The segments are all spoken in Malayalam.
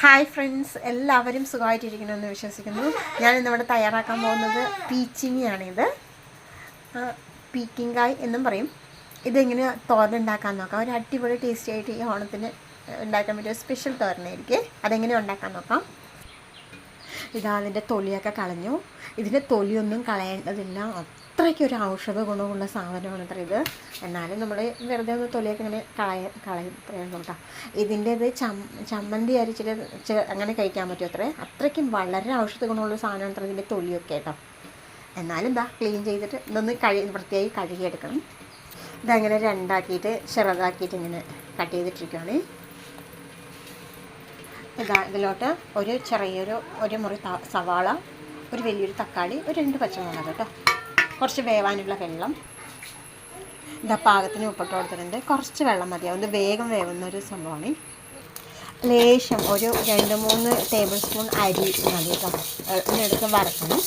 ഹായ് ഫ്രണ്ട്സ് എല്ലാവരും സുഖമായിട്ടിരിക്കണമെന്ന് വിശ്വസിക്കുന്നു. ഞാൻ ഇന്നിവിടെ തയ്യാറാക്കാൻ പോകുന്നത് പീച്ചിങ്ങിയാണിത്. പീക്കിങ്കായ് എന്നും പറയും. ഇതെങ്ങനെ തോരൻ ഉണ്ടാക്കാൻ നോക്കാം. ഒരു അടിപൊളി ടേസ്റ്റി ആയിട്ട് ഈ ഓണത്തിന് ഉണ്ടാക്കാൻ പറ്റിയ സ്പെഷ്യൽ തോരനായിരിക്കും. അതെങ്ങനെ ഉണ്ടാക്കാൻ നോക്കാം? ഇതാ അതിന്റെ തൊലിയൊക്കെ കളഞ്ഞു. ഇതിന്റെ തൊലിയൊന്നും കളയേണ്ടതില്ല. അത്രയ്ക്ക് ഒരു ഔഷധ ഗുണമുള്ള സാധനമാണ് അത്ര ഇത്. എന്നാലും നമ്മൾ വെറുതെ ഒന്ന് തൊലിയൊക്കെ ഇങ്ങനെ കളയ കളയും. കേട്ടോ. ഇതിന്റെ ഇത് ചം ചമ്മന്തി അരിച്ചിട്ട് അങ്ങനെ കഴിക്കാൻ പറ്റും അത്രേ? അത്രയ്ക്കും വളരെ ഔഷധ ഗുണമുള്ള സാധനമാണ് അത്ര ഇതിന്റെ തൊലിയൊക്കെ കേട്ടോ. എന്നാലും ഇതാ ക്ലീൻ ചെയ്തിട്ട് ഇതൊന്ന് കഴി വൃത്തിയായി കഴുകിയെടുക്കണം. ഇതങ്ങനെ രണ്ടാക്കിയിട്ട് ചെറുതാക്കിയിട്ട് ഇങ്ങനെ കട്ട് ചെയ്തിട്ടിരിക്കുകയാണ് ഇതാ ഇതിലോട്ട് ഒരു ചെറിയൊരു ഒരു മുറി സവാള ഒരു വലിയൊരു തക്കാളി ഒരു രണ്ട് പച്ചമുളക് കേട്ടോ. കുറച്ച് വേവാനുള്ള വെള്ളം. ഇതാ പാകത്തിന് ഉപ്പിട്ട് കൊടുത്തിട്ടുണ്ട്. കുറച്ച് വെള്ളം മതിയാവും ഇത് വേഗം വേവുന്ന ഒരു സംഭവമാണ്. ലേശം ഒരു രണ്ട് മൂന്ന് ടേബിൾ സ്പൂൺ അരി മതി കേട്ടോ. ഇതിനെടുത്ത് വറക്കണം.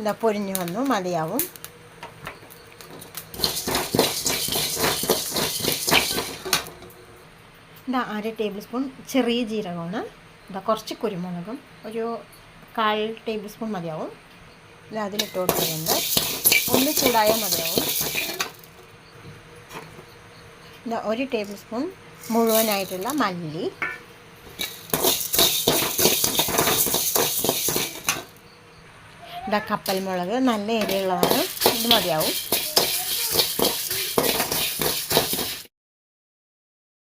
ഇതാ പൊരിഞ്ഞു വന്നു. മതിയാവും. ഇതാ അര ടേബിൾ സ്പൂൺ ചെറിയ ജീരകമാണ്. ഇതാ കുറച്ച് കുരുമുളകും ഒരു കാൽ ടേബിൾ സ്പൂൺ മതിയാവും. ഇത് അതിലിട്ട് കൊടുക്കുന്നുണ്ട് ഒന്ന് ചൂടായാൽ മതിയാവും. ഇതാ ഒരു ടേബിൾ സ്പൂൺ മുഴുവനായിട്ടുള്ള മല്ലി. ഇതാ കപ്പൽ മുളക് നല്ല എരിയുള്ളതാണ് ഇത് മതിയാവും.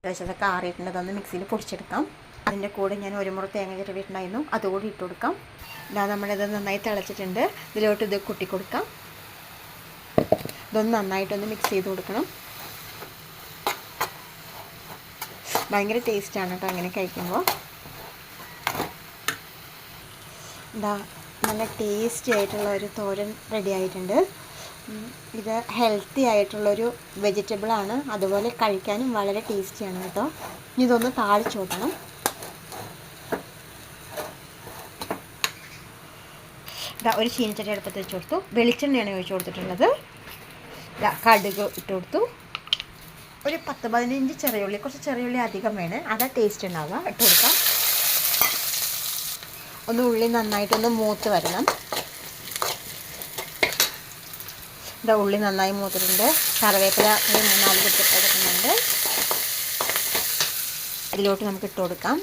അത്യാവശ്യമൊക്കെ ആറിയിട്ടുണ്ട് ഒന്ന് മിക്സിയിൽ പൊടിച്ചെടുക്കാം. അതിന്റെ കൂടെ ഞാൻ ഒരു മുറി തേങ്ങ ചിരവിട്ടുണ്ടായിരുന്നു അതുകൂടി ഇട്ട് കൊടുക്കാം. ഇതാ നമ്മളിത് നന്നായി തിളച്ചിട്ടുണ്ട്. ഇതിലോട്ട് ഇത് കുട്ടി കൊടുക്കാം. ഇതൊന്ന് നന്നായിട്ടൊന്ന് മിക്സ് ചെയ്ത് കൊടുക്കണം. ഭയങ്കര ടേസ്റ്റാണ് കേട്ടോ അങ്ങനെ കഴിക്കുമ്പോൾ ഇതാ നല്ല ടേസ്റ്റി ആയിട്ടുള്ള ഒരു തോരൻ റെഡി ആയിട്ടുണ്ട്. ഇത് ഹെൽത്തി ആയിട്ടുള്ളൊരു വെജിറ്റബിളാണ് അതുപോലെ കഴിക്കാനും വളരെ ടേസ്റ്റിയാണ് കേട്ടോ. ഇനി ഇതൊന്ന് താളിച്ചു കൊടുക്കണം ഒരു ചീനച്ചട്ടി അടുപ്പത്ത് വെച്ച് കൊടുത്തു. വെളിച്ചെണ്ണയാണ് ഒഴിച്ചു കൊടുത്തിട്ടുള്ളത്. കടുക് ഇട്ട് കൊടുത്തു. ഒരു പത്ത് പതിനഞ്ച് ചെറിയുള്ളി കുറച്ച് ചെറിയുള്ളി അധികം വേണം. അതാ ടേസ്റ്റ് ഉണ്ടാവുക. ഇട്ട് കൊടുക്കാം. ഒന്ന് ഉള്ളി നന്നായിട്ടൊന്ന് മൂത്ത് വരണം. ഇതാ ഉള്ളി നന്നായി മൂത്തിട്ടുണ്ട്. കറിവേപ്പില ഒരു മൂന്നാൽ കുട്ടി എടുക്കുന്നുണ്ട് ഇതിലോട്ട് നമുക്ക് ഇട്ട് കൊടുക്കാം.